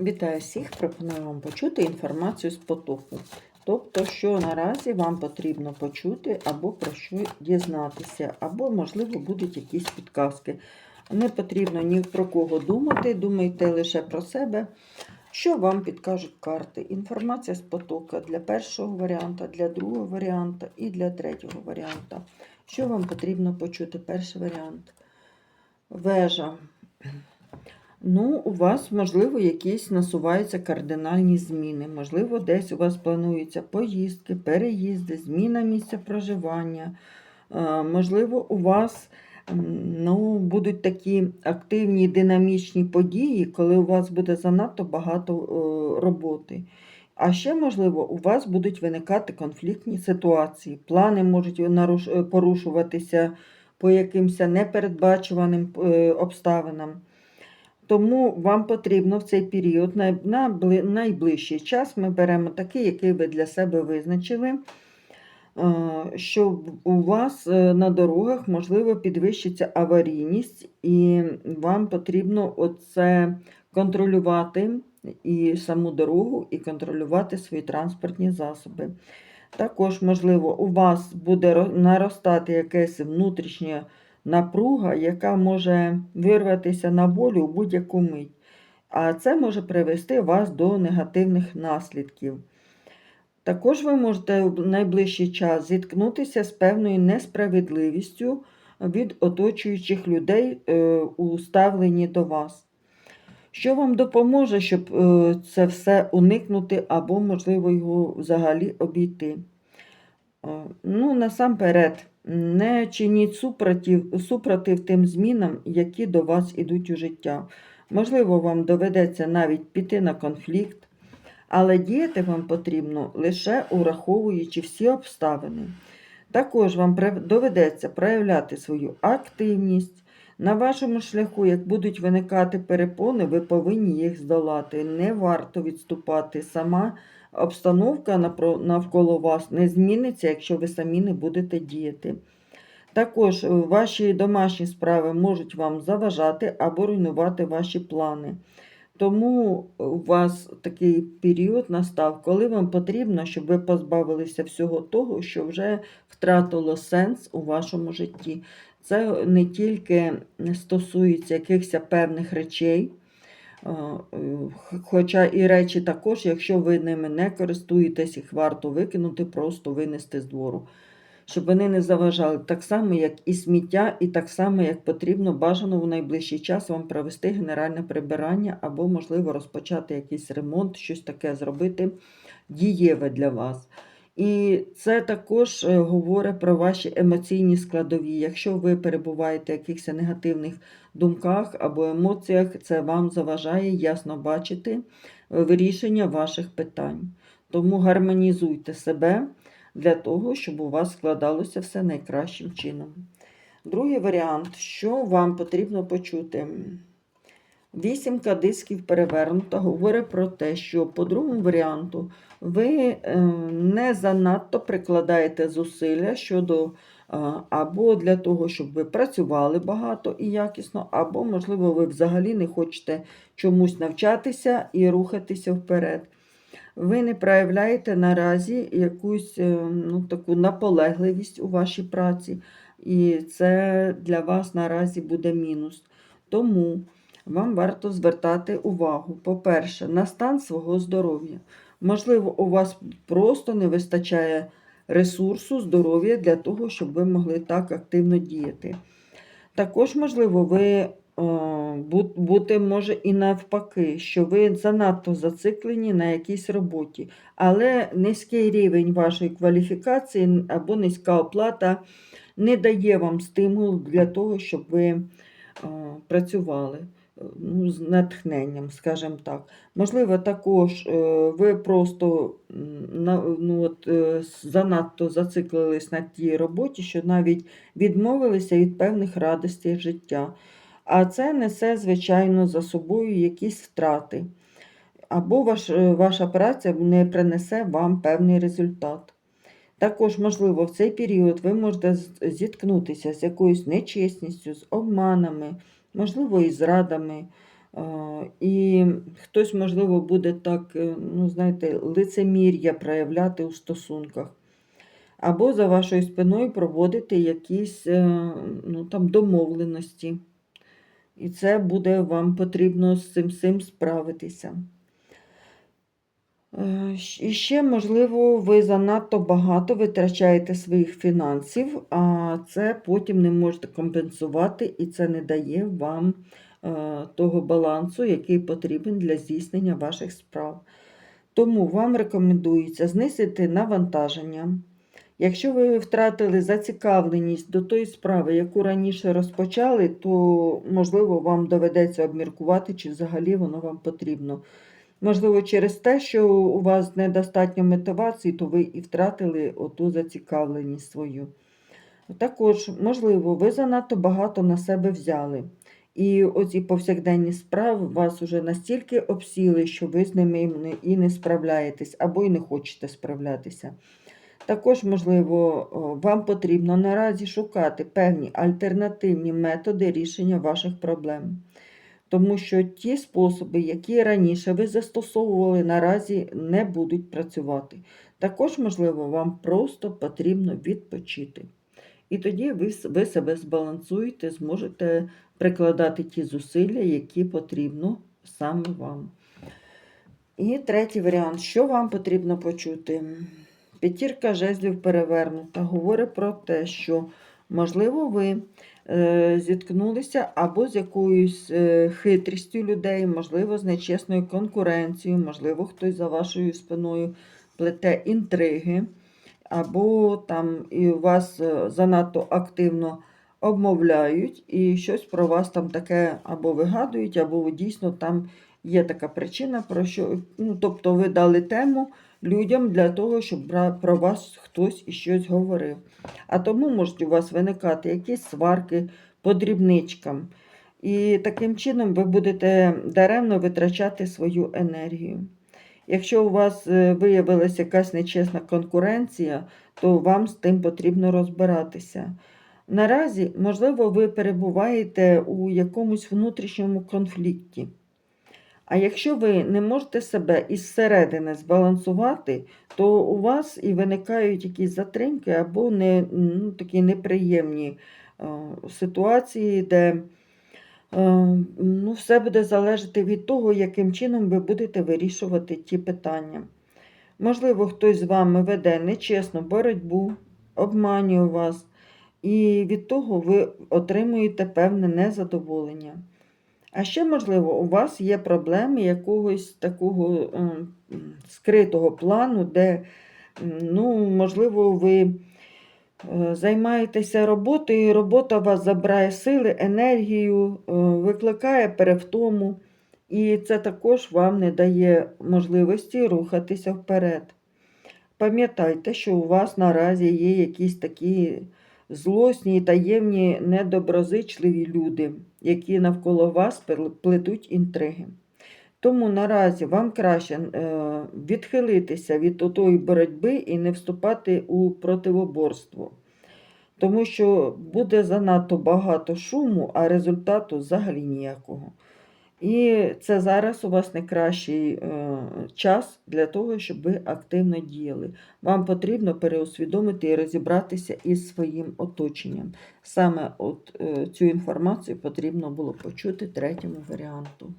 Вітаю всіх! Пропоную вам почути інформацію з потоку. Тобто, що наразі вам потрібно почути, або про що дізнатися, або, можливо, будуть якісь підказки. Не потрібно ні про кого думати, думайте лише про себе. Що вам підкажуть карти? Інформація з потока для першого варіанта, для другого варіанта і для третього варіанта. Що вам потрібно почути? Перший варіант. Вежа. Ну, у вас, можливо, якісь насуваються кардинальні зміни. Можливо, десь у вас плануються поїздки, переїзди, зміна місця проживання. Е, Можливо, у вас ну, будуть такі активні динамічні події, коли у вас буде занадто багато е, роботи. А ще, можливо, у вас будуть виникати конфліктні ситуації. Плани можуть е, порушуватися по якимось непередбачуваним обставинам. Тому вам потрібно в цей період, на найближчий час, ми беремо такий, який ви для себе визначили, е, що у вас е, на дорогах, можливо, підвищиться аварійність, і вам потрібно оце контролювати і саму дорогу, і контролювати свої транспортні засоби. Також, можливо, у вас буде наростати якесь внутрішнє напруга, яка може вирватися на волю у будь-яку мить. А це може привести вас до негативних наслідків. Також ви можете в найближчий час зіткнутися з певною несправедливістю від оточуючих людей е, у ставленні до вас. Що вам допоможе, щоб е, це все уникнути або, можливо, його взагалі обійти? Е, Ну, насамперед, не чиніть супротив, супротив тим змінам, які до вас ідуть у життя. Можливо, вам доведеться навіть піти на конфлікт, але діяти вам потрібно лише ураховуючи всі обставини. Також вам доведеться проявляти свою активність. На вашому шляху, як будуть виникати перепони, ви повинні їх здолати. Не варто відступати. Сама обстановка навколо вас не зміниться, якщо ви самі не будете діяти. Також е, ваші домашні справи можуть вам заважати або руйнувати ваші плани. Тому у вас такий період настав, коли вам потрібно, щоб ви позбавилися всього того, що вже втратило сенс у вашому житті. Це не тільки стосується якихось певних речей, е, е, хоча і речі також, якщо ви ними не користуєтесь, їх варто викинути, просто винести з двору. Щоб вони не заважали так само, як і сміття, і так само, як потрібно бажано в найближчий час вам провести генеральне прибирання або, можливо, розпочати якийсь ремонт, щось таке зробити дієве для вас. І це також е, говорить про ваші емоційні складові. Якщо ви перебуваєте в якихось негативних думках або емоціях, це вам заважає ясно бачити е, вирішення ваших питань. Тому гармонізуйте себе для того, щоб у вас складалося все найкращим чином. Другий варіант, що вам потрібно почути. Вісімка дисків перевернута говорить про те, що по другому варіанту ви е, не занадто прикладаєте зусилля щодо е, або для того, щоб ви працювали багато і якісно, або, можливо, ви взагалі не хочете чомусь навчатися і рухатися вперед. Ви не проявляєте наразі якусь е, ну, таку наполегливість у вашій праці, і це для вас наразі буде мінус. Тому вам варто звертати увагу, по-перше, на стан свого здоров'я. Можливо, у вас просто не вистачає ресурсу, здоров'я для того, щоб ви могли так активно діяти. Також, можливо, ви е, бути може і навпаки, що ви занадто зациклені на якійсь роботі, але низький рівень вашої кваліфікації або низька оплата не дає вам стимулу для того, щоб ви е, працювали ну, з натхненням, скажімо так. Можливо, також е, ви просто ну, от, е, занадто зациклились на тій роботі, що навіть відмовилися від певних радостей життя. А це несе, звичайно, за собою якісь втрати. Або ваш, е, ваша праця не принесе вам певний результат. Також, можливо, в цей період ви можете зіткнутися з якоюсь нечесністю, з обманами, можливо, і зрадами. Е, І хтось, можливо, буде так, е, ну, знаєте, лицемір'я проявляти у стосунках. Або за вашою спиною проводити якісь е, ну, там, домовленості. І це буде вам потрібно з цим всім справитися. І ще, можливо, ви занадто багато витрачаєте своїх фінансів, а це потім не можете компенсувати, і це не дає вам е, того балансу, який потрібен для здійснення ваших справ. Тому вам рекомендується знизити навантаження. Якщо ви втратили зацікавленість до тої справи, яку раніше розпочали, то, можливо, вам доведеться обміркувати, чи взагалі воно вам потрібно. Можливо, через те, що у вас недостатньо мотивації, то ви і втратили оту зацікавленість свою. Також, можливо, ви занадто багато на себе взяли. І оці повсякденні справи вас уже настільки обсіли, що ви з ними і не справляєтесь, або і не хочете справлятися. Також, можливо, вам потрібно наразі шукати певні альтернативні методи рішення ваших проблем. Тому що ті способи, які раніше ви застосовували, наразі не будуть працювати. Також, можливо, вам просто потрібно відпочити. І тоді ви, ви себе збалансуєте, зможете прикладати ті зусилля, які потрібно саме вам. І третій варіант, що вам потрібно почути? П'ятірка жезлів перевернута говорить про те, що, можливо, ви е, зіткнулися або з якоюсь е, хитрістю людей, можливо, з нечесною конкуренцією, можливо, хтось за вашою спиною плете інтриги, або там і вас е, занадто активно обмовляють, і щось про вас там таке або вигадують, або ви дійсно там є така причина, про що, ну, тобто ви дали тему людям для того, щоб про вас хтось і щось говорив. А тому можуть у вас виникати якісь сварки по дрібничкам. І таким чином ви будете даремно витрачати свою енергію. Якщо у вас е, виявилася якась нечесна конкуренція, то вам з тим потрібно розбиратися. Наразі, можливо, ви перебуваєте у якомусь внутрішньому конфлікті. А якщо ви не можете себе із середини збалансувати, то у вас і виникають якісь затримки або не, ну, такі неприємні е, ситуації, де ну, все буде залежати від того, яким чином ви будете вирішувати ті питання. Можливо, хтось з вами веде нечесну боротьбу, обманює вас, і від того ви отримуєте певне незадоволення. А ще, можливо, у вас є проблеми якогось такого ем, скритого плану, де, ну, можливо, ви е, займаєтеся роботою, робота вас забирає сили, енергію, е, викликає перевтому, і це також вам не дає можливості рухатися вперед. Пам'ятайте, що у вас наразі є якісь такі злосні таємні недоброзичливі люди, які навколо вас плетуть інтриги. Тому наразі вам краще е, відхилитися від тої боротьби і не вступати у противоборство. Тому що буде занадто багато шуму, а результату взагалі ніякого. І це зараз у вас найкращий е, час для того, щоб ви активно діяли. Вам потрібно переосвідомити і розібратися із своїм оточенням. Саме от, е, цю інформацію потрібно було почути третьому варіанту.